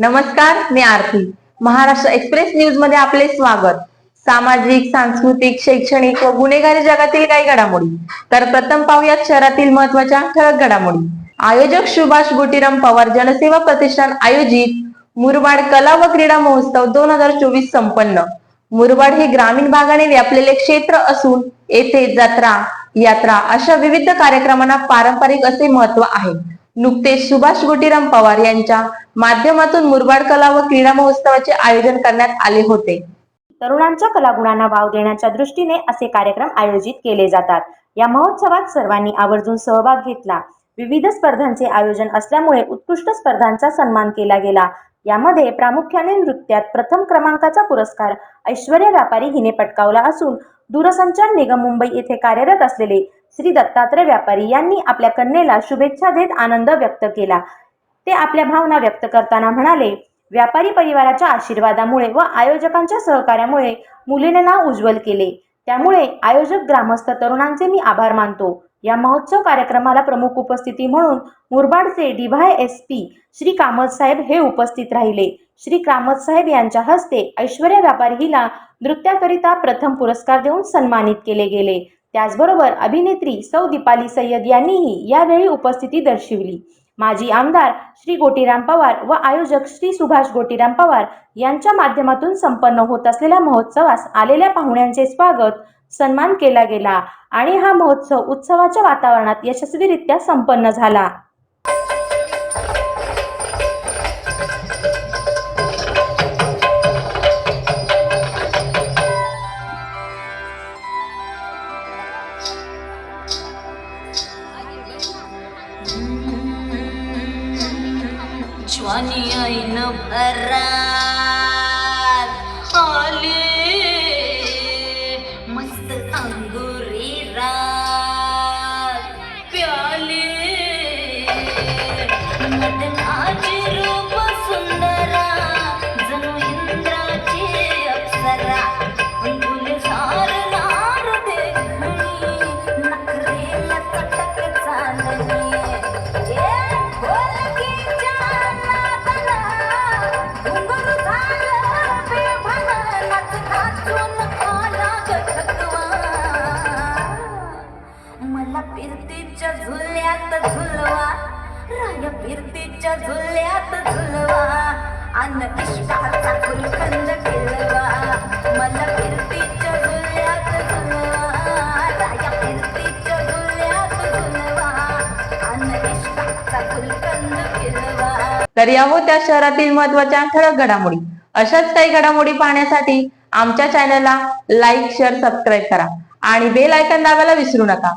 नमस्कार मी आरती. महाराष्ट्र एक्सप्रेस न्यूजमध्ये आपले स्वागत. सामाजिक सांस्कृतिक शैक्षणिक व गुन्हेगारी जगातील काही घडामोडी. तर प्रथम पाहूयात शहरातील महत्त्वाच्या ठळक घडामोडी. आयोजक सुभाष गोटीराम पवार जनसेवा प्रतिष्ठान आयोजित मुरबाड कला व क्रीडा महोत्सव दोन हजार चोवीस संपन्न. मुरबाड हे ग्रामीण भागाने व्यापलेले क्षेत्र असून येथे जत्रा यात्रा अशा विविध कार्यक्रमांना पारंपरिक असे महत्त्व आहे. नुकतेच सुभाष गोटीराम पवार यांच्या माध्यमातून मुरबाड कला व क्रीडा महोत्सवाचे आयोजन करण्यात आले होते. तरुणांच्या कलागुणांना वाव देण्याच्या दृष्टीने असे कार्यक्रम आयोजित केले जातात. या महोत्सवात सर्वांनी आवर्जून सहभाग घेतला. विविध स्पर्धांचे आयोजन असल्यामुळे उत्कृष्ट स्पर्धांचा सन्मान केला गेला. यामध्ये प्रामुख्याने नृत्यात प्रथम क्रमांकाचा पुरस्कार ऐश्वर्या व्यापारी हिने पटकावला असून दूरसंचार निगम मुंबई येथे कार्यरत असलेले श्री दत्तात्रय व्यापारी यांनी आपल्या कन्येला शुभेच्छा देत आनंद व्यक्त केला. ते आपल्या भावना व्यक्त करताना म्हणाले व्यापारी परिवाराच्या आशीर्वादामुळे व आयोजकांच्या सहकार्यामुळे मुलीने नाव उज्ज्वल केले. त्यामुळे आयोजक ग्रामस्थ तरुणांचे मी आभार मानतो. या महोत्सव कार्यक्रमाला प्रमुख उपस्थिती म्हणून मुरबाडचे D Y S P Shri Kamat साहेब हे उपस्थित राहिले. श्री कामत साहेब यांच्या हस्ते ऐश्वर्या व्यापारी हिला नृत्याकरिता प्रथम पुरस्कार देऊन सन्मानित केले गेले. त्याचबरोबर अभिनेत्री सौ दीपाली सय्यद यांनीही यावेळी उपस्थिती दर्शविली. माजी आमदार श्री गोटीराम पवार व आयोजक श्री सुभाष गोटीराम पवार यांच्या माध्यमातून संपन्न होत असलेल्या महोत्सवास आलेल्या पाहुण्यांचे स्वागत सन्मान केला गेला आणि हा महोत्सव उत्सवाच्या वातावरणात यशस्वीरित्या संपन्न झाला. Sonia y no. फिरतीच्या झुल्यात झुलवा. अन इष्टाचा गुलकंद खेळवा. मला फिरतीच्या झुल्यात झुलवा. राया फिरतीच्या झुल्यात झुलवा. अन इष्टाचा गुलकंद खेळवा. तर या होत्या शहरातील महत्त्वाच्या ठळक घडामोडी. अशाच काही घडामोडी पाहण्यासाठी आमच्या चॅनलला लाईक शेअर सबस्क्राईब करा. आणि बेल आयकॉन दाबायला विसरू नका.